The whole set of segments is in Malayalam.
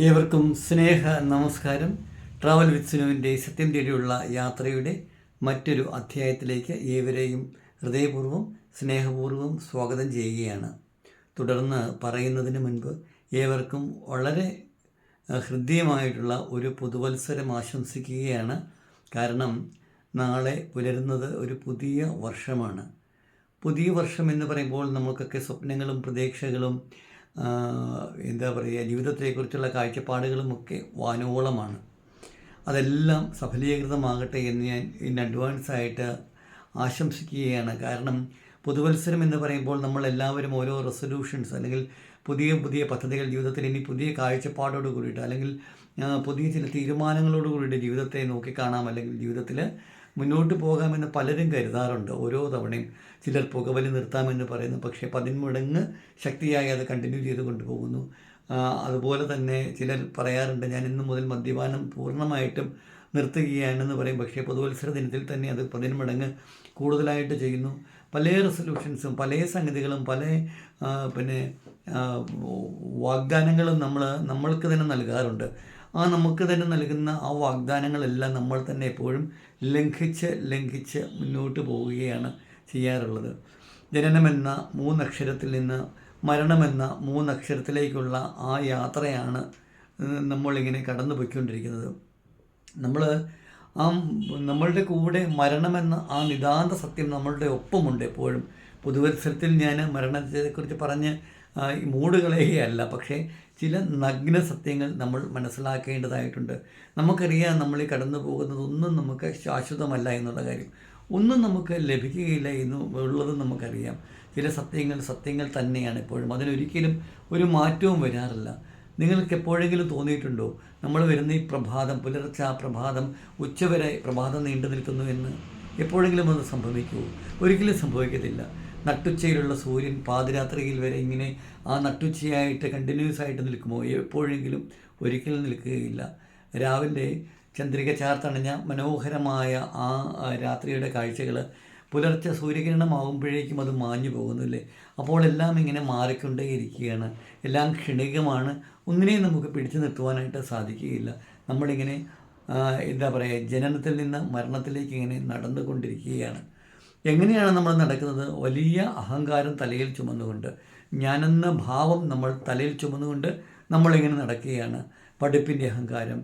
ഏവർക്കും സ്നേഹ നമസ്കാരം. ട്രാവൽ വിത്ത് സിനുവിന്റെ സത്യം തേടിയുള്ള യാത്രയുടെ മറ്റൊരു അധ്യായത്തിലേക്ക് ഏവരെയും ഹൃദയപൂർവം സ്നേഹപൂർവം സ്വാഗതം ചെയ്യുകയാണ്. തുടർന്ന് പറയുന്നതിന് മുൻപ് ഏവർക്കും വളരെ ഹൃദ്യമായിട്ടുള്ള ഒരു പുതുവത്സരം ആശംസിക്കുകയാണ്. കാരണം നാളെ പുലരുന്നത് ഒരു പുതിയ വർഷമാണ്. പുതിയ വർഷം എന്ന് പറയുമ്പോൾ നമുക്കൊക്കെ സ്വപ്നങ്ങളും പ്രതീക്ഷകളും എന്താ പറയുക ജീവിതത്തെക്കുറിച്ചുള്ള കാഴ്ചപ്പാടുകളും ഒക്കെ വാനോളമാണ് അതെല്ലാം സഫലീകൃതമാകട്ടെ എന്ന് ഞാൻ ഇൻ അഡ്വാൻസ് ആയിട്ട് ആശംസിക്കുകയാണ്. കാരണം പുതുവത്സരം എന്ന് പറയുമ്പോൾ നമ്മൾ എല്ലാവരും ഓരോ റെസൊല്യൂഷൻസ് അല്ലെങ്കിൽ പുതിയ പുതിയ പദ്ധതികൾ ജീവിതത്തിൽ ഇനി പുതിയ കാഴ്ചപ്പാടോട് കൂടിയിട്ട് അല്ലെങ്കിൽ പുതിയ ചില തീരുമാനങ്ങളോട് കൂടിയിട്ട് ജീവിതത്തെ നോക്കിക്കാണാം അല്ലെങ്കിൽ ജീവിതത്തിൽ മുന്നോട്ട് പോകാമെന്ന് പലരും കരുതാറുണ്ട്. ഓരോ തവണയും ചിലർ പുകവലി നിർത്താമെന്ന് പറയുന്നു. പക്ഷേ പതിന്മടങ്ങ് ശക്തിയായി അത് കണ്ടിന്യൂ ചെയ്ത് കൊണ്ടുപോകുന്നു. അതുപോലെ തന്നെ ചിലർ പറയാറുണ്ട് ഞാൻ ഇന്നു മുതൽ മദ്യപാനം പൂർണമായിട്ടും നിർത്തുകയാണെന്ന് പറയും. പക്ഷേ പൊതുവത്സര ദിനത്തിൽ തന്നെ അത് പതിന്മടങ്ങ് കൂടുതലായിട്ട് ചെയ്യുന്നു. പല റെസൊല്യൂഷൻസും പല സംഗതികളും പല പിന്നെ വാഗ്ദാനങ്ങളും നമ്മൾ നമ്മൾക്ക് തന്നെ നൽകാറുണ്ട്. ആ നമുക്ക് തന്നെ നൽകുന്ന ആ വാഗ്ദാനങ്ങളെല്ലാം നമ്മൾ തന്നെ എപ്പോഴും ലംഘിച്ച് ലംഘിച്ച് മുന്നോട്ട് പോവുകയാണ് ചെയ്യാറുള്ളത്. ജനനമെന്ന മൂന്നക്ഷരത്തിൽ നിന്ന് മരണമെന്ന മൂന്നക്ഷരത്തിലേക്കുള്ള ആ യാത്രയാണ് നമ്മളിങ്ങനെ കടന്നു പോയിക്കൊണ്ടിരിക്കുന്നത് നമ്മൾ ആ നമ്മളുടെ കൂടെ മരണമെന്ന ആ നിതാന്ത സത്യം നമ്മളുടെ ഒപ്പമുണ്ട് എപ്പോഴും. പുതുവത്സരത്തിൽ ഞാൻ മരണത്തെക്കുറിച്ച് പറഞ്ഞ് മൂടുകളെയല്ല പക്ഷേ ചില നഗ്ന സത്യങ്ങൾ നമ്മൾ മനസ്സിലാക്കേണ്ടതായിട്ടുണ്ട്. നമുക്കറിയാം നമ്മൾ ഈ കടന്നു പോകുന്നതൊന്നും നമുക്ക് ശാശ്വതമല്ല എന്നുള്ള കാര്യം. ഒന്നും നമുക്ക് ലഭിക്കുകയില്ല എന്ന് ഉള്ളത് നമുക്കറിയാം. ചില സത്യങ്ങൾ സത്യങ്ങൾ തന്നെയാണ് എപ്പോഴും. അതിനൊരിക്കലും ഒരു മാറ്റവും വരാറില്ല. നിങ്ങൾക്ക് എപ്പോഴെങ്കിലും തോന്നിയിട്ടുണ്ടോ നമ്മൾ വരുന്ന ഈ പ്രഭാതം പുലർച്ച പ്രഭാതം ഉച്ചവരെ പ്രഭാതം നീണ്ടു നിൽക്കുന്നു എന്ന്? എപ്പോഴെങ്കിലും അത് സംഭവിക്കുമോ ഒരിക്കലും സംഭവിക്കത്തില്ല. നട്ടുച്ചയിലുള്ള സൂര്യൻ പാതിരാത്രിയിൽ വരെ ഇങ്ങനെ ആ നട്ടുച്ചയായിട്ട് കണ്ടിന്യൂസ് ആയിട്ട് നിൽക്കുമോ? എപ്പോഴെങ്കിലും ഒരിക്കലും നിൽക്കുകയില്ല. രാവിലെ ചന്ദ്രിക ചാർത്തണഞ്ഞ മനോഹരമായ ആ രാത്രിയുടെ കാഴ്ചകൾ പുലർച്ചെ സൂര്യകിരണമാകുമ്പോഴേക്കും അത് മാഞ്ഞു പോകുന്നില്ലേ അപ്പോൾ എല്ലാം ഇങ്ങനെ മാറിക്കൊണ്ടേയിരിക്കുകയാണ്. എല്ലാം ക്ഷണികമാണ്. ഒന്നിനെയും നമുക്ക് പിടിച്ചു നിർത്തുവാനായിട്ട് സാധിക്കുകയില്ല. നമ്മളിങ്ങനെ എന്താ പറയുക ജനനത്തിൽ നിന്ന് മരണത്തിലേക്ക് ഇങ്ങനെ നടന്നുകൊണ്ടിരിക്കുകയാണ്. എങ്ങനെയാണ് നമ്മൾ നടക്കുന്നത്? വലിയ അഹങ്കാരം തലയിൽ ചുമന്നുകൊണ്ട് ഞാനെന്ന ഭാവം നമ്മൾ തലയിൽ ചുമന്നുകൊണ്ട് നമ്മളിങ്ങനെ നടക്കുകയാണ്? പഠിപ്പിന്റെ അഹങ്കാരം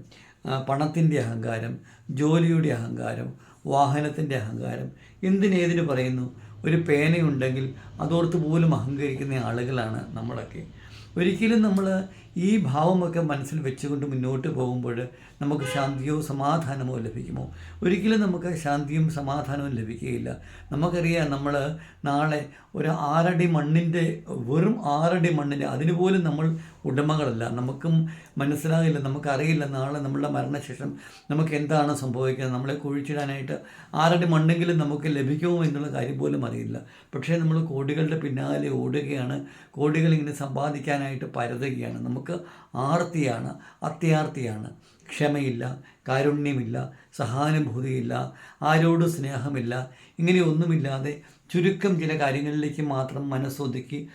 പണത്തിന്റെ അഹങ്കാരം ജോലിയുടെ അഹങ്കാരം വാഹനത്തിന്റെ അഹങ്കാരം എന്തിനേതിന് പറയുന്നു? ഒരു പേനയുണ്ടെങ്കിൽ അതോർത്ത് പോലും അഹങ്കരിക്കുന്ന ആളുകളാണ് നമ്മളൊക്കെ. ഒരിക്കലും നമ്മൾ ഈ ഭാവമൊക്കെ മനസ്സിൽ വെച്ചുകൊണ്ട് മുന്നോട്ട് പോകുമ്പോൾ നമുക്ക് ശാന്തിയോ സമാധാനമോ ലഭിക്കുമോ? ഒരിക്കലും നമുക്ക് ശാന്തിയും സമാധാനവും ലഭിക്കുകയില്ല. നമുക്കറിയാം നമ്മൾ നാളെ ഒരു ആറടി മണ്ണിന്റെ വെറും ആറടി മണ്ണിന്റെ അതിന് പോലും നമ്മൾ ഉടമകളല്ല. നമുക്കും മനസ്സിലാകില്ല നമുക്കറിയില്ല നാളെ നമ്മളുടെ മരണശേഷം നമുക്ക് എന്താണ് സംഭവിക്കുന്നത്. നമ്മളെ കുഴിച്ചിടാനായിട്ട് ആറടി മണ്ണെങ്കിലും നമുക്ക് ലഭിക്കുമോ എന്നുള്ള കാര്യം പോലും അറിയില്ല. പക്ഷേ നമ്മൾ കോടികളുടെ പിന്നാലെ ഓടുകയാണ്. കോടികൾ ഇങ്ങനെ സമ്പാദിക്കാനായിട്ട് പരതുകയാണ്. നമുക്ക് ആർത്തിയാണ് അത്യാർത്തിയാണ്. ക്ഷമയില്ല കാരുണ്യമില്ല സഹാനുഭൂതിയില്ല ആരോടും സ്നേഹമില്ല ഇങ്ങനെയൊന്നുമില്ലാതെ ചുരുക്കം ചില കാര്യങ്ങളിലേക്ക് മാത്രം മനസ്സൊതുക്കി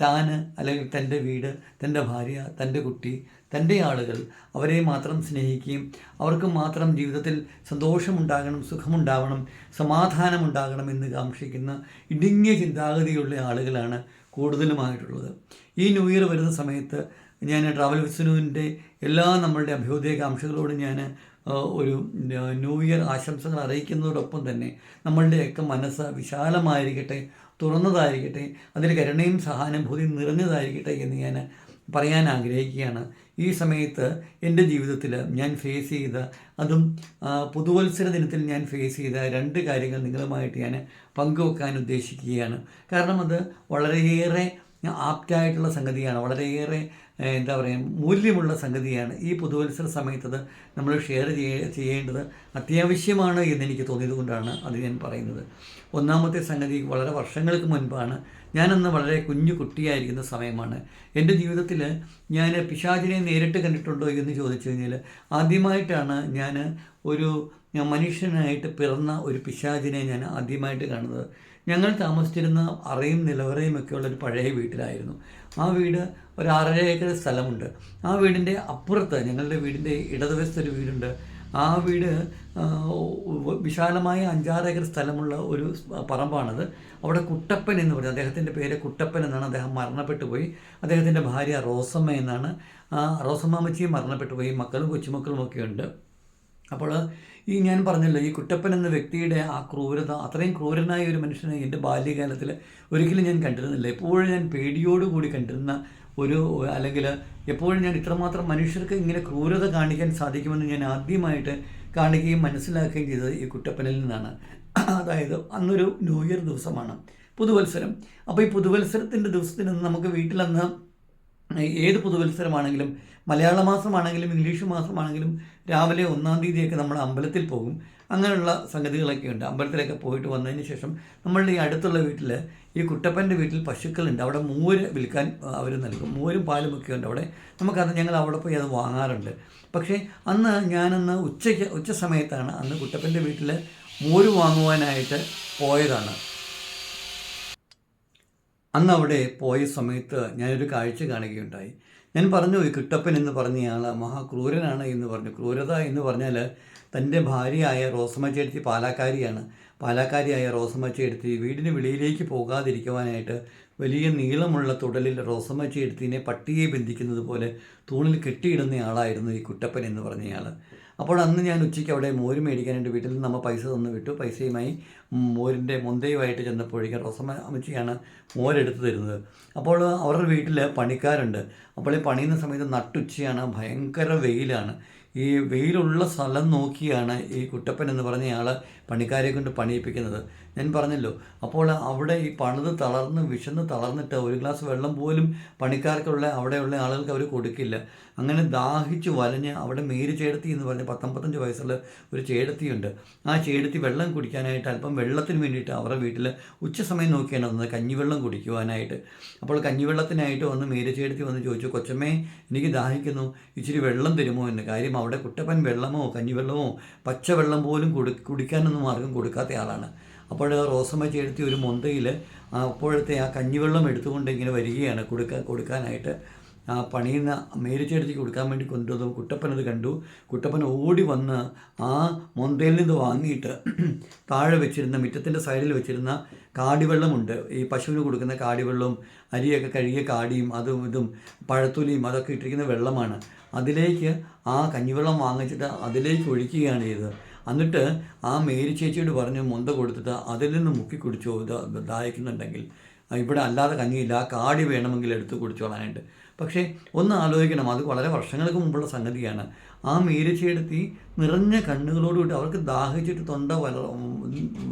താൻ അല്ലെങ്കിൽ തന്റെ വീട് തന്റെ ഭാര്യ തന്റെ കുട്ടി തന്റെ ആളുകൾ അവരെ മാത്രം സ്നേഹിക്കുകയും അവർക്ക് മാത്രം ജീവിതത്തിൽ സന്തോഷമുണ്ടാകണം സുഖമുണ്ടാവണം സമാധാനമുണ്ടാകണം എന്ന് കാക്ഷിക്കുന്ന ഇടുങ്ങിയ ചിന്താഗതിയുള്ള ആളുകളാണ് കൂടുതലുമായിട്ടുള്ളത്. ഈ ന്യൂ ഇയർ വരുന്ന സമയത്ത് ഞാൻ ട്രാവൽ വിസ്നുവിന്റെ എല്ലാ നമ്മളുടെ അഭ്യുദയകാംക്ഷകളോടും ഞാൻ ഒരു ന്യൂ ഇയർ ആശംസകൾ അറിയിക്കുന്നതോടൊപ്പം തന്നെ നമ്മളുടെയൊക്കെ മനസ്സ് വിശാലമായിരിക്കട്ടെ തുറന്നതായിരിക്കട്ടെ അതിൽ കരുണയും സഹാനുഭൂതിയും നിറഞ്ഞതായിരിക്കട്ടെ എന്ന് ഞാൻ പറയാൻ ആഗ്രഹിക്കുകയാണ്. ഈ സമയത്ത് എന്റെ ജീവിതത്തിൽ ഞാൻ ഫേസ് ചെയ്ത അതും പുതുവത്സര ദിനത്തിൽ ഞാൻ ഫേസ് ചെയ്ത രണ്ട് കാര്യങ്ങൾ നിങ്ങളുമായിട്ട് ഞാൻ പങ്കുവെക്കാൻ ഉദ്ദേശിക്കുകയാണ്. കാരണം അത് വളരെയേറെ ആപ്റ്റായിട്ടുള്ള സംഗതിയാണ്. വളരെയേറെ എന്താ പറയുക മൂല്യമുള്ള സംഗതിയാണ്. ഈ പുതുവത്സര സമയത്തത് നമ്മൾ ഷെയർ ചെയ്യ ചെയ്യേണ്ടത് അത്യാവശ്യമാണ് എന്ന് എനിക്ക് തോന്നിയത് കൊണ്ടാണ് അത് ഞാൻ പറയുന്നത്. ഒന്നാമത്തെ സംഗതി വളരെ വർഷങ്ങൾക്ക് മുൻപാണ്. ഞാനന്ന് വളരെ കുഞ്ഞു കുട്ടിയായിരിക്കുന്ന സമയമാണ്. എന്റെ ജീവിതത്തിൽ ഞാൻ പിശാചിനെ നേരിട്ട് കണ്ടിട്ടുണ്ടോ എന്ന് ചോദിച്ചു കഴിഞ്ഞാൽ ആദ്യമായിട്ടാണ് ഞാൻ ഒരു മനുഷ്യനായിട്ട് പിറന്ന ഒരു പിശാചിനെ ഞാൻ ആദ്യമായിട്ട് കാണുന്നത്. ഞങ്ങൾ താമസിച്ചിരുന്ന അറയും നിലവറയും ഒക്കെ ഉള്ള ഒരു പഴയ വീട്ടിലായിരുന്നു. ആ വീട് ഒരു ആറര ഏക്കർ സ്ഥലമുണ്ട്. ആ വീടിന്റെ അപ്പുറത്ത് ഞങ്ങളുടെ വീടിന്റെ ഇടതുവശത്തൊരു വീടുണ്ട്. ആ വീട് വിശാലമായ അഞ്ചാറ് ഏക്കർ സ്ഥലമുള്ള ഒരു പറമ്പാണത്. അവിടെ കുട്ടപ്പൻ എന്ന് പറയുന്നത് അദ്ദേഹത്തിന്റെ പേര് കുട്ടപ്പൻ എന്നാണ്. അദ്ദേഹം മരണപ്പെട്ടു പോയി. അദ്ദേഹത്തിന്റെ ഭാര്യ റോസമ്മ എന്നാണ്. റോസമ്മ അമ്മച്ചിയും മരണപ്പെട്ടു പോയി. മക്കളും കൊച്ചുമക്കളും ഒക്കെ ഉണ്ട്. അപ്പോൾ ഈ ഞാൻ പറഞ്ഞല്ലോ ഈ കുട്ടപ്പൻ എന്ന വ്യക്തിയുടെ ആ ക്രൂരത അത്രയും ക്രൂരനായ ഒരു മനുഷ്യനെ എന്റെ ബാല്യകാലത്തിൽ ഒരിക്കലും ഞാൻ കണ്ടിരുന്നില്ല. എപ്പോഴും ഞാൻ പേടിയോടുകൂടി കണ്ടിരുന്ന ഒരു അല്ലെങ്കിൽ എപ്പോഴും ഞാൻ ഇത്രമാത്രം മനുഷ്യർക്ക് ഇങ്ങനെ ക്രൂരത കാണിക്കാൻ സാധിക്കുമെന്ന് ഞാൻ ആദ്യമായിട്ട് കാണുകയും മനസ്സിലാക്കുകയും ചെയ്തത് ഈ കുട്ടപ്പനിൽ നിന്നാണ്. അതായത് അന്നൊരു ന്യൂ ഇയർ ദിവസമാണ് പുതുവത്സരം. അപ്പോൾ ഈ പുതുവത്സരത്തിന്റെ ദിവസത്തിന് നമുക്ക് വീട്ടിലന്ന് ഏത് പുതുവത്സരമാണെങ്കിലും മലയാള മാസമാണെങ്കിലും ഇംഗ്ലീഷ് മാസമാണെങ്കിലും രാവിലെ ഒന്നാം തീയതിയൊക്കെ നമ്മൾ അമ്പലത്തിൽ പോകും. അങ്ങനെയുള്ള സംഗതികളൊക്കെ ഉണ്ട് അമ്പലത്തിലൊക്കെ പോയിട്ട് വന്നതിന് ശേഷം നമ്മളുടെ ഈ അടുത്തുള്ള വീട്ടിൽ ഈ കുട്ടപ്പന്റെ വീട്ടിൽ പശുക്കളുണ്ട്. അവിടെ മൂര് വിൽക്കാൻ അവർ നൽകും. മൂരും പാലും ഒക്കെ ഉണ്ട് അവിടെ. നമുക്കത് ഞങ്ങൾ അവിടെ പോയി അത് വാങ്ങാറുണ്ട്. പക്ഷേ അന്ന് ഞാനന്ന് ഉച്ചയ്ക്ക് ഉച്ച സമയത്താണ് അന്ന് കുട്ടപ്പന്റെ വീട്ടിൽ മൂര് വാങ്ങുവാനായിട്ട് പോയതാണ്. അന്ന് അവിടെ പോയ സമയത്ത് ഞാനൊരു കാഴ്ച കാണുകയുണ്ടായി. ഞാൻ പറഞ്ഞു കിട്ടപ്പൻ എന്ന് പറഞ്ഞയാൾ മഹാക്രൂരനാണ് എന്ന് പറഞ്ഞു. ക്രൂരത എന്ന് പറഞ്ഞാൽ തന്റെ ഭാര്യയായ റോസമ്മ ചേട്ടത്തി പാലാക്കാരിയാണ്. പാലാക്കാരിയായ റോസമ്മ ചേട്ടത്തി വീടിന് വെളിയിലേക്ക് പോകാതിരിക്കുവാനായിട്ട് വലിയ നീളമുള്ള തുടലിൽ റോസമ്മ ചേട്ടത്തിനെ പട്ടിയെ ബന്ധിക്കുന്നത് പോലെ തൂണിൽ കെട്ടിയിടുന്നയാളായിരുന്നു ഈ കുട്ടപ്പൻ എന്ന് പറഞ്ഞയാൾ അപ്പോൾ അന്ന് ഞാൻ ഉച്ചയ്ക്ക് അവിടെ മോര് മേടിക്കാനായിട്ട് വീട്ടിൽ നിന്ന് നമ്മൾ പൈസ തന്നു വിട്ടു. പൈസയുമായി മോരിന്റെ മുന്തയുമായിട്ട് ചെന്നപ്പോഴേക്കും റോസമ്മ അമ്മച്ചിയാണ് മോരെടുത്ത് തരുന്നത്. അപ്പോൾ അവരുടെ വീട്ടിൽ പണിക്കാരുണ്ട്. അപ്പോൾ ഈ പണിയുന്ന സമയത്ത് നട്ടുച്ചയാണ് ഭയങ്കര വെയിലാണ്. ഈ വെയിലുള്ള സ്ഥലം നോക്കിയാണ് ഈ കുട്ടപ്പൻ എന്ന് പറഞ്ഞയാൾ പണിക്കാരെ കൊണ്ട് പണിയിപ്പിക്കുന്നത്. ഞാൻ പറഞ്ഞല്ലോ അപ്പോൾ അവിടെ ഈ പണിത് തളർന്ന് വിശന്ന് തളർന്നിട്ട് ഒരു ഗ്ലാസ് വെള്ളം പോലും പണിക്കാർക്കുള്ള അവിടെയുള്ള ആളുകൾക്ക് അവർ കൊടുക്കില്ല. അങ്ങനെ ദാഹിച്ച് വലഞ്ഞ് അവിടെ മേരി ചേടത്തി എന്ന് പറഞ്ഞ പത്തൊമ്പത്തഞ്ച് വയസ്സുള്ള ഒരു ചേടത്തിയുണ്ട്. ആ ചേടത്തി വെള്ളം കുടിക്കാനായിട്ട് അല്പം വെള്ളത്തിന് വേണ്ടിയിട്ട് അവരുടെ വീട്ടിൽ ഉച്ച സമയം നോക്കിയാണ് വന്നത് കഞ്ഞിവെള്ളം കുടിക്കുവാനായിട്ട്. അപ്പോൾ കഞ്ഞിവെള്ളത്തിനായിട്ട് വന്ന് മേരി ചേടത്തി വന്ന് ചോദിച്ചു കൊച്ചമ്മേ എനിക്ക് ദാഹിക്കുന്നു. ഇച്ചിരി വെള്ളം തരുമോ? എന്ന്. കാര്യം അവിടെ കുട്ടപ്പൻ വെള്ളമോ കഞ്ഞിവെള്ളമോ പച്ചവെള്ളം പോലും കുടി കുടിക്കാനൊന്നും ആർക്കും കൊടുക്കാത്ത ആളാണ്. അപ്പോൾ റോസമ്മ ചേർത്തി ഒരു മൊന്തയിൽ അപ്പോഴത്തെ ആ കഞ്ഞിവെള്ളം എടുത്തുകൊണ്ട് ഇങ്ങനെ വരികയാണ്. കൊടുക്കാൻ കൊടുക്കാനായിട്ട് ആ പണിയുന്ന മേരിച്ചേടത്തിക്ക് കൊടുക്കാൻ വേണ്ടി കൊണ്ടുവന്നു. കുട്ടപ്പൻ അത് കണ്ടു. കുട്ടപ്പൻ ഓടി വന്ന് ആ മൊന്തയിൽ നിന്ന് വാങ്ങിയിട്ട് താഴെ വെച്ചിരുന്ന മുറ്റത്തിന്റെ സൈഡിൽ വെച്ചിരുന്ന കാടിവെള്ളമുണ്ട്. ഈ പശുവിന് കൊടുക്കുന്ന കാടിവെള്ളവും അരിയൊക്കെ കഴുകിയ കാടിയും അതും ഇതും പഴത്തൊലിയും അതൊക്കെ ഇട്ടിരിക്കുന്ന വെള്ളമാണ്. അതിലേക്ക് ആ കഞ്ഞിവെള്ളം വാങ്ങിച്ചിട്ട് അതിലേക്ക് ഒഴിക്കുകയാണ് ചെയ്തത്. എന്നിട്ട് ആ മേരി ചേച്ചിയോട് പറഞ്ഞ് മുന്ത കൊടുത്തിട്ട് അതിൽ നിന്ന് മുക്കി കുടിച്ചോ ദാഹിക്കുന്നുണ്ടെങ്കിൽ. ഇവിടെ അല്ലാതെ കഞ്ഞിയില്ല കാടി വേണമെങ്കിൽ എടുത്ത് കുടിച്ചോളാനായിട്ട്. പക്ഷേ ഒന്ന് ആലോചിക്കണം അത് വളരെ വർഷങ്ങൾക്ക് മുമ്പുള്ള സംഗതിയാണ്. ആ മേരിച്ചെടുത്തി നിറഞ്ഞ കണ്ണുകളോടുകൂടി അവർക്ക് ദാഹിച്ചിട്ട് തൊണ്ട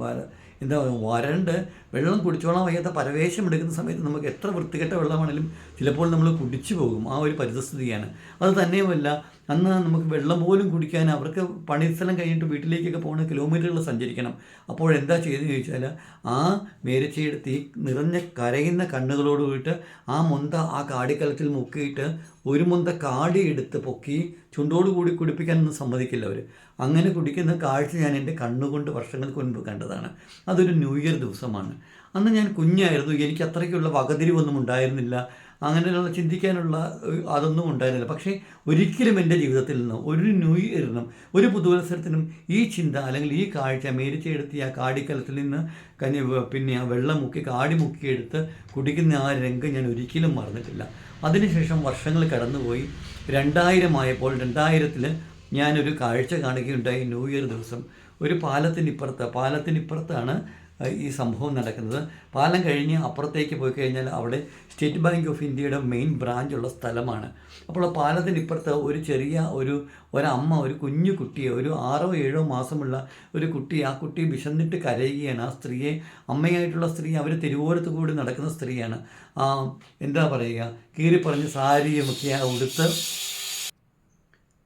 വല എന്താ വരണ്ട് വെള്ളം കുടിച്ചോളാൻ വയ്യാത്ത പരവേശം എടുക്കുന്ന സമയത്ത് നമുക്ക് എത്ര വൃത്തികെട്ട വെള്ളമാണെങ്കിലും ചിലപ്പോൾ നമ്മൾ കുടിച്ചു പോകും. ആ ഒരു പരിതസ്ഥിതിയാണ്. അത് തന്നെയുമല്ല അന്ന് നമുക്ക് വെള്ളം പോലും കുടിക്കാൻ അവർക്ക് പണിസ്ഥലം കഴിഞ്ഞിട്ട് വീട്ടിലേക്കൊക്കെ പോകുന്ന കിലോമീറ്ററുകൾ സഞ്ചരിക്കണം. അപ്പോൾ എന്താ ചെയ്തെന്ന് ചോദിച്ചാൽ ആ മേരച്ചയുടെ തീ നിറഞ്ഞ കരയുന്ന കണ്ണുകളോട് കൂടിയിട്ട് ആ മൊന്ത ആ കാടിക്കലത്തിൽ മുക്കിയിട്ട് ഒരു മുന്ത കാടി എടുത്ത് പൊക്കി ചുണ്ടോട് കൂടി കുടിപ്പിക്കാനൊന്നും സമ്മതിക്കില്ല അവർ. അങ്ങനെ കുടിക്കുന്ന കാഴ്ച ഞാൻ എന്റെ കണ്ണുകൊണ്ട് വർഷങ്ങൾക്ക് മുൻപ് കണ്ടതാണ്. അതൊരു ന്യൂ ഇയർ ദിവസമാണ്. അന്ന് ഞാൻ കുഞ്ഞായിരുന്നു. എനിക്ക് അത്രയ്ക്കുള്ള വകതിരിവൊന്നും ഉണ്ടായിരുന്നില്ല. അങ്ങനെയുള്ള ചിന്തിക്കാനുള്ള അതൊന്നും ഉണ്ടായിരുന്നില്ല. പക്ഷേ ഒരിക്കലും എന്റെ ജീവിതത്തിൽ നിന്ന് ഒരു ന്യൂ ഇയറിനും ഒരു പുതുവത്സരത്തിനും ഈ ചിന്ത അല്ലെങ്കിൽ ഈ കാഴ്ച മേരിച്ചെടുത്ത് ആ കാടിക്കലത്തിൽ നിന്ന് കനി പിന്നെ ആ വെള്ളം മുക്കി കാടി മുക്കിയെടുത്ത് കുടിക്കുന്ന ആ രംഗം ഞാൻ ഒരിക്കലും മറന്നിട്ടില്ല. അതിനുശേഷം വർഷങ്ങൾ കടന്നുപോയി. രണ്ടായിരം ആയപ്പോൾ രണ്ടായിരത്തിൽ ഞാനൊരു കാഴ്ച കാണുകയുണ്ടായി ന്യൂ ഇയർ ദിവസം. ഒരു പാലത്തിനിപ്പുറത്ത് പാലത്തിനിപ്പുറത്താണ് ഈ സംഭവം നടക്കുന്നത്. പാലം കഴിഞ്ഞ് അപ്പുറത്തേക്ക് പോയി കഴിഞ്ഞാൽ അവിടെ സ്റ്റേറ്റ് ബാങ്ക് ഓഫ് ഇന്ത്യയുടെ മെയിൻ ബ്രാഞ്ച് ഉള്ള സ്ഥലമാണ്. അപ്പോൾ പാലത്തിനിപ്പുറത്ത് ഒരു ചെറിയ ഒരു ഒരമ്മ ഒരു കുഞ്ഞു കുട്ടിയെ ഒരു ആറോ ഏഴോ മാസമുള്ള ഒരു കുട്ടി ആ കുട്ടി വിശന്നിട്ട് കരയുകയാണ്. ആ സ്ത്രീയെ അമ്മയായിട്ടുള്ള സ്ത്രീ അവർ തെരുവോരത്ത് കൂടി നടക്കുന്ന സ്ത്രീയാണ്. ആ എന്താ പറയുക? കീറി പറഞ്ഞ് സാരിയുമൊക്കെ ഉടുത്ത്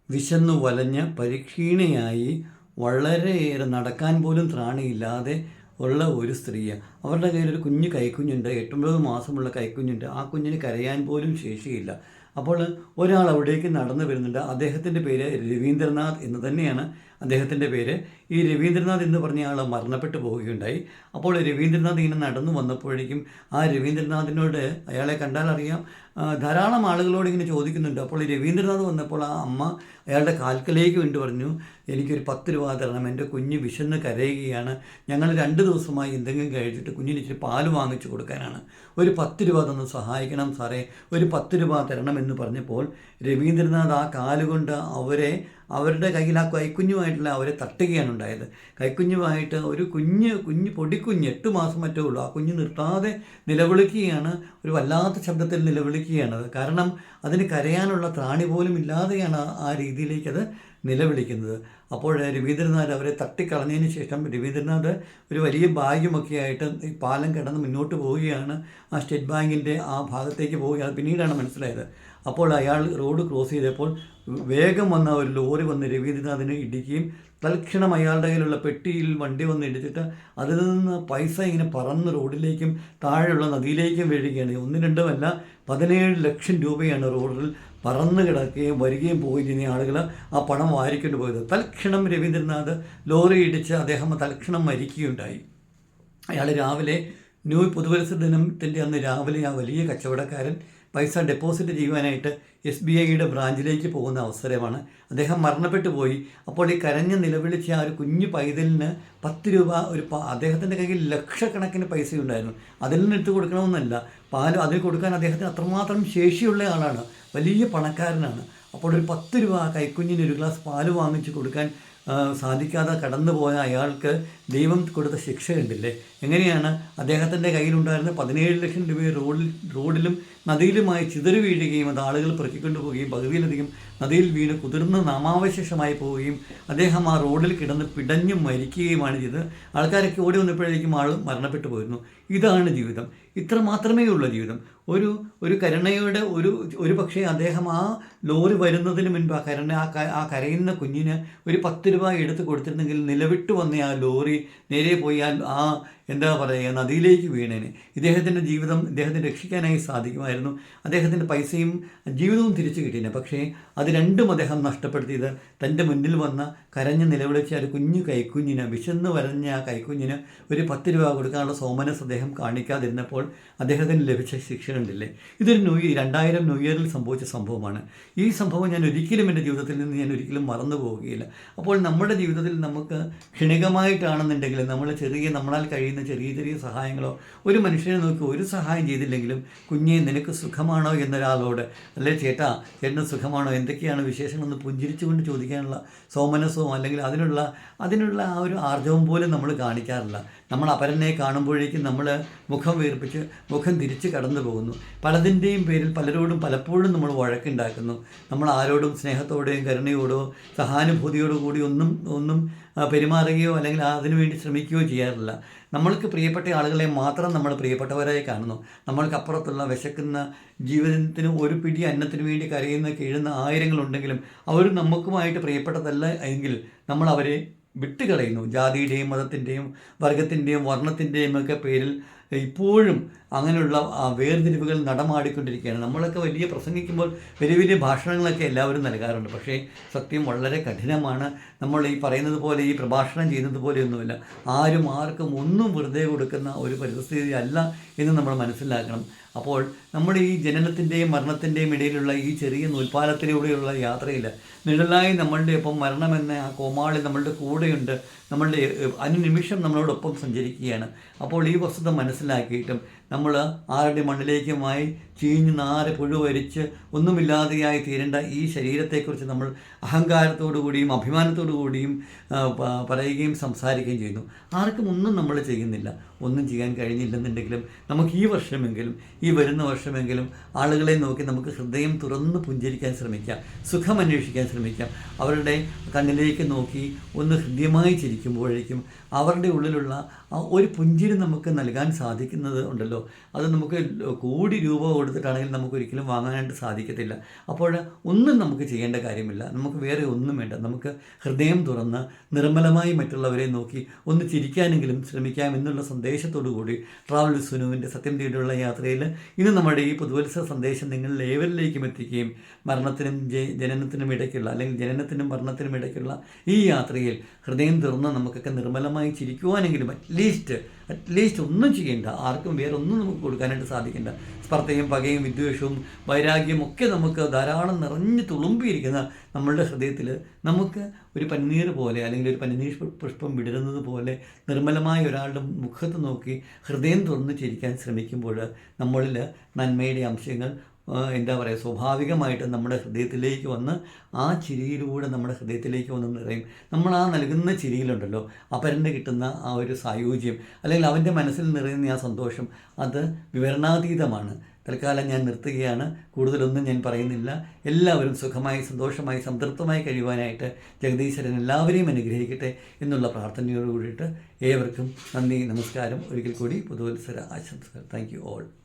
വിശന്നു വലഞ്ഞ് പരിക്ഷീണയായി വളരെയേറെ നടക്കാൻ പോലും ത്രാണിയില്ലാതെ ഉള്ള ഒരു സ്ത്രീയാണ് അവരുടെ കയ്യിൽ ഒരു കുഞ്ഞ് കൈക്കുഞ്ഞുണ്ട്. എട്ടൊമ്പത് മാസമുള്ള കൈക്കുഞ്ഞുണ്ട്. ആ കുഞ്ഞിന് കരയാൻ പോലും ശേഷിയില്ല. അപ്പോൾ ഒരാൾ അവിടേക്ക് നടന്നു വരുന്നുണ്ട്. അദ്ദേഹത്തിന്റെ പേര് രവീന്ദ്രനാഥ് എന്ന് തന്നെയാണ് അദ്ദേഹത്തിന്റെ പേര്. ഈ രവീന്ദ്രനാഥ് എന്ന് പറഞ്ഞ ആൾ മരണപ്പെട്ടു പോവുകയുണ്ടായി. അപ്പോൾ രവീന്ദ്രനാഥ് ഇങ്ങനെ നടന്നു വന്നപ്പോഴേക്കും ആ രവീന്ദ്രനാഥിനോട് അയാളെ കണ്ടാൽ അറിയാം. ധാരാളം ആളുകളോട് ഇങ്ങനെ ചോദിക്കുന്നുണ്ട്. അപ്പോൾ ഈ രവീന്ദ്രനാഥ് വന്നപ്പോൾ ആ അമ്മ അയാളുടെ കാൽക്കലേക്ക് വേണ്ടി പറഞ്ഞു എനിക്കൊരു പത്ത് രൂപ തരണം എന്റെ കുഞ്ഞ് വിശന്ന് കരയുകയാണ്. ഞങ്ങൾ രണ്ട് ദിവസമായി എന്തെങ്കിലും കഴിച്ചിട്ട് കുഞ്ഞിന് ഇച്ചിരി പാൽ വാങ്ങിച്ചു കൊടുക്കാനാണ്. ഒരു പത്ത് രൂപ തന്ന് സഹായിക്കണം സാറേ ഒരു പത്ത് രൂപ തരണം എന്ന് പറഞ്ഞപ്പോൾ രവീന്ദ്രനാഥ് ആ കാലുകൊണ്ട് അവരെ അവരുടെ കയ്യിൽ ആ കൈക്കുഞ്ഞുമായിട്ടുള്ള അവരെ തട്ടുകയാണ് ഉണ്ടായത്. കൈക്കുഞ്ഞുമായിട്ട് ഒരു കുഞ്ഞ് കുഞ്ഞ് പൊടിക്കുഞ്ഞ് എട്ട് മാസം മറ്റേ ഉള്ളൂ. ആ കുഞ്ഞ് നിർത്താതെ നിലവിളിക്കുകയാണ് ഒരു വല്ലാത്ത ശബ്ദത്തിൽ നിലവിളിക്കുകയാണ് കാരണം അതിന് കരയാനുള്ള ത്രാണി പോലും ഇല്ലാതെയാണ് ആ- രീതിയിലേക്കത് നിലവിളിക്കുന്നത്. അപ്പോൾ രവീന്ദ്രനാഥ് അവരെ തട്ടിക്കളഞ്ഞതിന് ശേഷം രവീന്ദ്രനാഥ് ഒരു വലിയ ഭാഗ്യമൊക്കെ ആയിട്ട് ഈ പാലം കടന്ന് മുന്നോട്ട് പോവുകയാണ്. ആ സ്റ്റേറ്റ് ബാങ്കിന്റെ ആ ഭാഗത്തേക്ക് പോവുകയാണ്. പിന്നീടാണ് മനസ്സിലായത്. അപ്പോൾ അയാൾ റോഡ് ക്രോസ് ചെയ്തപ്പോൾ വേഗം വന്ന ഒരു ലോറി വന്ന് രവീന്ദ്രനാഥിനെ ഇടിക്കുകയും തൽക്ഷണം അയാളുടെ കയ്യിലുള്ള പെട്ടിയിൽ വണ്ടി വന്ന് ഇടിച്ചിട്ട് അതിൽ നിന്ന് പൈസ ഇങ്ങനെ പറന്ന് റോഡിലേക്കും താഴെയുള്ള നദിയിലേക്കും വീഴുകയാണ്. ഒന്ന് രണ്ടുമല്ല പതിനേഴ് ലക്ഷം രൂപയാണ് റോഡിൽ പറന്ന് കിടക്കുകയും വരികയും പോവുകയും ചെയ്യുന്ന ആളുകൾ ആ പണം വാരിക്കൊണ്ട് പോയത്. തൽക്ഷണം രവീന്ദ്രനാഥ് ലോറി ഇടിച്ച് അദ്ദേഹം തൽക്ഷണം മരിക്കുകയുണ്ടായി. അയാൾ രാവിലെ ന്യൂ പുതുവത്സര ദിനത്തിന്റെ അന്ന് രാവിലെ ആ വലിയ കച്ചവടക്കാരൻ പൈസ ഡെപ്പോസിറ്റ് ചെയ്യുവാനായിട്ട് എസ് ബി ഐയുടെ ബ്രാഞ്ചിലേക്ക് പോകുന്ന അവസരമാണ്. അദ്ദേഹം മരണപ്പെട്ടു പോയി. അപ്പോൾ ഈ കരഞ്ഞ് നിലവിളിച്ച ആ ഒരു കുഞ്ഞു പൈതലിന് പത്ത് രൂപ ഒരു അദ്ദേഹത്തിന്റെ കയ്യിൽ ലക്ഷക്കണക്കിന് പൈസ ഉണ്ടായിരുന്നു അതിൽ നിന്ന് എടുത്തു കൊടുക്കണമെന്നല്ല. പാൽ അതിൽ കൊടുക്കാൻ അദ്ദേഹത്തിന് അത്രമാത്രം ശേഷിയുള്ള ആളാണ്. വലിയ പണക്കാരനാണ്. അപ്പോൾ ഒരു പത്ത് രൂപ കൈക്കുഞ്ഞിന് ഒരു ഗ്ലാസ് പാൽ വാങ്ങിച്ച് കൊടുക്കാൻ സാധിക്കാതെ സാധിക്കാതെ കടന്നുപോയ അയാൾക്ക് ദൈവം കൊടുത്ത ശിക്ഷ കണ്ടില്ലേ എങ്ങനെയാണ് അദ്ദേഹത്തിന്റെ കയ്യിലുണ്ടായിരുന്ന പതിനേഴ് ലക്ഷം രൂപ റോഡിൽ റോഡിലും നദിയിലുമായി ചിതറി വീഴുകയും അത് ആളുകൾ പെറുക്കിക്കൊണ്ടു പോവുകയും പകുതിയിലധികം നദിയിൽ വീണ് കുതിർന്ന് നാമാവശേഷമായി പോവുകയും അദ്ദേഹം ആ റോഡിൽ കിടന്ന് പിടഞ്ഞു മരിക്കുകയുമാണ് ചെയ്തത്. ആൾക്കാരൊക്കെ ഓടി വന്നപ്പോഴേക്കും ആൾ മരണപ്പെട്ടു പോയിരുന്നു. ഇതാണ് ജീവിതം. ഇത്ര മാത്രമേ ഉള്ളൂ ജീവിതം. ഒരു ഒരു കരുണയുടെ ഒരു ഒരു പക്ഷേ അദ്ദേഹം ആ ലോറി വരുന്നതിന് മുൻപ് ആ കരുണ ആ ആ കരയുന്ന കുഞ്ഞിന് ഒരു പത്ത് രൂപ എടുത്ത് കൊടുത്തിരുന്നെങ്കിൽ നിലവിട്ട് വന്ന ആ ലോറി നേരെ പോയി ആ എന്താ പറയുക നദിയിലേക്ക് വീണേനെ. ഇദ്ദേഹത്തിന്റെ ജീവിതം ഇദ്ദേഹത്തിന് രക്ഷിക്കാനായി സാധിക്കുമായിരുന്നു. അദ്ദേഹത്തിന്റെ പൈസയും ജീവിതവും തിരിച്ചു കിട്ടിയില്ല. പക്ഷേ അത് രണ്ടും അദ്ദേഹം നഷ്ടപ്പെടുത്തിയത്. തന്റെ മുന്നിൽ വന്ന കരഞ്ഞ് നിലവിളിച്ച ഒരു കുഞ്ഞു കൈക്കുഞ്ഞിന് വിശന്ന് വരഞ്ഞ ആ കൈക്കുഞ്ഞിന് ഒരു പത്ത് രൂപ കൊടുക്കാനുള്ള സോമനസ് അദ്ദേഹം കാണിക്കാതിരുന്നപ്പോൾ അദ്ദേഹത്തിന് ലഭിച്ച ശിക്ഷ കണ്ടില്ലേ? ഇതൊരു ന്യൂ ഇയർ രണ്ടായിരം ന്യൂ ഇയറിൽ സംഭവിച്ച സംഭവമാണ്. ഈ സംഭവം ഞാൻ ഒരിക്കലും എന്റെ ജീവിതത്തിൽ നിന്ന് ഞാൻ ഒരിക്കലും മറന്നു പോവുകയില്ല. അപ്പോൾ നമ്മുടെ ജീവിതത്തിൽ നമുക്ക് ക്ഷണികമായിട്ടാണെന്നുണ്ടെങ്കിൽ നമ്മൾ ചെറിയ നമ്മളാൽ കഴിയുന്ന ചെറിയ ചെറിയ സഹായങ്ങളോ ഒരു മനുഷ്യനെ നോക്കി ഒരു സഹായം ചെയ്തില്ലെങ്കിലും കുഞ്ഞെ നിനക്ക് സുഖമാണോ എന്നൊരാളോട് അല്ലേ ചേട്ടാ ചേട്ടന് സുഖമാണോ? എന്തൊക്കെയാണ് വിശേഷങ്ങളെന്ന് പുഞ്ചിരിച്ചുകൊണ്ട് ചോദിക്കാനുള്ള സോമനസവും അല്ലെങ്കിൽ അതിനുള്ള അതിനുള്ള ആ ഒരു ആർജവം പോലും നമ്മൾ കാണിക്കാറില്ല. നമ്മൾ അപരനെ കാണുമ്പോഴേക്കും നമ്മൾ മുഖം വീർപ്പിച്ച് മുഖം തിരിച്ച് കടന്നു പോകുന്നു. പലതിന്റെയും പേരിൽ പലരോടും പലപ്പോഴും നമ്മൾ വഴക്കുണ്ടാക്കുന്നു. നമ്മൾ ആരോടും സ്നേഹത്തോടെയും കരുണയോടോ സഹാനുഭൂതിയോടോ കൂടി ഒന്നും ഒന്നും പെരുമാറുകയോ അല്ലെങ്കിൽ അതിനുവേണ്ടി ശ്രമിക്കുകയോ ചെയ്യാറില്ല. നമ്മൾക്ക് പ്രിയപ്പെട്ട ആളുകളെ മാത്രം നമ്മൾ പ്രിയപ്പെട്ടവരായി കാണുന്നു. നമ്മൾക്ക് അപ്പുറത്തുള്ള വിശക്കുന്ന ജീവിതത്തിന് ഒരു പിടി അന്നത്തിന് വേണ്ടി കരയുന്ന കീഴുന്ന ആയിരങ്ങളുണ്ടെങ്കിലും അവർ നമുക്കുമായിട്ട് പ്രിയപ്പെട്ടതല്ല എങ്കിൽ നമ്മൾ അവരെ വിട്ടുകളയുന്നു. ജാതിയുടെയും മതത്തിന്റെയും വർഗത്തിന്റെയും വർണത്തിന്റെയും ഒക്കെ പേരിൽ ഇപ്പോഴും അങ്ങനെയുള്ള വേർതിരിവുകൾ നടമാടിക്കൊണ്ടിരിക്കുകയാണ്. നമ്മളൊക്കെ വലിയ പ്രസംഗിക്കുമ്പോൾ വലിയ വലിയ ഭാഷണങ്ങളൊക്കെ എല്ലാവരും നൽകാറുണ്ട്. പക്ഷേ സത്യം വളരെ കഠിനമാണ്. നമ്മൾ ഈ പറയുന്നത് പോലെ ഈ പ്രഭാഷണം ചെയ്യുന്നത് പോലെയൊന്നുമില്ല. ആരും ആർക്കും ഒന്നും വെറുതെ കൊടുക്കുന്ന ഒരു പരിസ്ഥിതി അല്ല എന്ന് നമ്മൾ മനസ്സിലാക്കണം. അപ്പോൾ നമ്മുടെ ഈ ജനനത്തിന്റെയും മരണത്തിന്റെയും ഇടയിലുള്ള ഈ ചെറിയ നൂൽപ്പാലത്തിലൂടെയുള്ള യാത്രയിൽ നിഴലായി നമ്മളുടെ ഒപ്പം മരണമെന്ന ആ കോമാളി നമ്മളുടെ കൂടെയുണ്ട്. നമ്മളുടെ അനുനിമിഷം നമ്മളോടൊപ്പം സഞ്ചരിക്കുകയാണ്. അപ്പോൾ ഈ വസ്തുത മനസ്സിലാക്കിയിട്ടും നമ്മൾ ആരുടെ മണ്ണിലേക്കുമായി ചീഞ്ഞ് നാരെ പുഴുവരിച്ച് ഒന്നുമില്ലാതെയായി തീരേണ്ട ഈ ശരീരത്തെക്കുറിച്ച് നമ്മൾ അഹങ്കാരത്തോടു കൂടിയും അഭിമാനത്തോടു കൂടിയും പറയുകയും സംസാരിക്കുകയും ചെയ്യുന്നു. ആർക്കും ഒന്നും നമ്മൾ ചെയ്യുന്നില്ല. ഒന്നും ചെയ്യാൻ കഴിഞ്ഞില്ലെന്നുണ്ടെങ്കിലും നമുക്ക് ഈ വർഷമെങ്കിലും ഈ വരുന്ന വർഷമെങ്കിലും ആളുകളെ നോക്കി നമുക്ക് ഹൃദയം തുറന്ന് പുഞ്ചിരിക്കാൻ ശ്രമിക്കാം സുഖം അന്വേഷിക്കാൻ ശ്രമിക്കാം. അവരുടെ കണ്ണിലേക്ക് നോക്കി ഒന്ന് ഹൃദ്യമായി ചിരിക്കുമ്പോഴേക്കും അവരുടെ ഉള്ളിലുള്ള ഒരു പുഞ്ചിരി നമുക്ക് നൽകാൻ സാധിക്കുന്നത് ഉണ്ടല്ലോ. അത് നമുക്ക് കോടി രൂപ കൊടുത്തിട്ടാണെങ്കിൽ നമുക്ക് ഒരിക്കലും വാങ്ങാനായിട്ട് സാധിക്കത്തില്ല. അപ്പോൾ ഒന്നും നമുക്ക് ചെയ്യേണ്ട കാര്യമില്ല. നമുക്ക് വേറെ ഒന്നും വേണ്ട. നമുക്ക് ഹൃദയം തുറന്ന് നിർമ്മലമായി മറ്റുള്ളവരെ നോക്കി ഒന്ന് ചിരിക്കാനെങ്കിലും ശ്രമിക്കാം എന്നുള്ള സന്ദേശത്തോടു കൂടി ട്രാവൽ സുനുവിന്റെ സത്യം തേടിയുള്ള യാത്രയിൽ ഇന്ന് നമ്മുടെ ഈ പുതുവത്സര സന്ദേശം നിങ്ങൾ ഏവരിലേക്കും എത്തിക്കുകയും മരണത്തിനും ജനനത്തിനും ഇടയ്ക്കുള്ള അല്ലെങ്കിൽ ജനനത്തിനും മരണത്തിനും ഇടയ്ക്കുള്ള ഈ യാത്രയിൽ ഹൃദയം തുറന്ന് നമുക്കൊക്കെ നിർമ്മലമായി ചിരിക്കുവാനെങ്കിലും അറ്റ്ലീസ്റ്റ് അറ്റ്ലീസ്റ്റ് ഒന്നും ചെയ്യേണ്ട. ആർക്കും വേറെ ഒന്നും നമുക്ക് കൊടുക്കാനായിട്ട് സാധിക്കേണ്ട. സ്പർദ്ധയും പകയും വിദ്വേഷവും വൈരാഗ്യവും ഒക്കെ നമുക്ക് ധാരാളം നിറഞ്ഞു തുളുമ്പിയിരിക്കുന്ന നമ്മളുടെ ഹൃദയത്തിൽ നമുക്ക് ഒരു പന്നീർ പോലെ അല്ലെങ്കിൽ ഒരു പനിനീർ പുഷ്പം വിടരുന്നത് പോലെ നിർമ്മലമായ ഒരാളുടെ മുഖത്ത് നോക്കി ഹൃദയം തുറന്ന് ചിരിക്കാൻ ശ്രമിക്കുമ്പോൾ നമ്മളിൽ നന്മയുടെ അംശങ്ങൾ എന്താ പറയുക സ്വാഭാവികമായിട്ട് നമ്മുടെ ഹൃദയത്തിലേക്ക് വന്ന് ആ ചിരിയിലൂടെ നമ്മുടെ ഹൃദയത്തിലേക്ക് വന്ന് നിറയും. നമ്മൾ ആ നൽകുന്ന ചിരിയിലുണ്ടല്ലോ അപരന് കിട്ടുന്ന ആ ഒരു സായോജ്യം അല്ലെങ്കിൽ അവന്റെ മനസ്സിൽ നിറയുന്ന ആ സന്തോഷം അത് വിവരണാതീതമാണ്. തൽക്കാലം ഞാൻ നിർത്തുകയാണ്. കൂടുതലൊന്നും ഞാൻ പറയുന്നില്ല. എല്ലാവരും സുഖമായി സന്തോഷമായി സംതൃപ്തമായി കഴിയുവാനായിട്ട് ജഗദീശ്വരൻ എല്ലാവരെയും അനുഗ്രഹിക്കട്ടെ എന്നുള്ള പ്രാർത്ഥനയോട് കൂടിയിട്ട് ഏവർക്കും നന്ദി നമസ്കാരം. ഒരിക്കൽ കൂടി പുതുവത്സര ആശംസകൾ. Thank you all.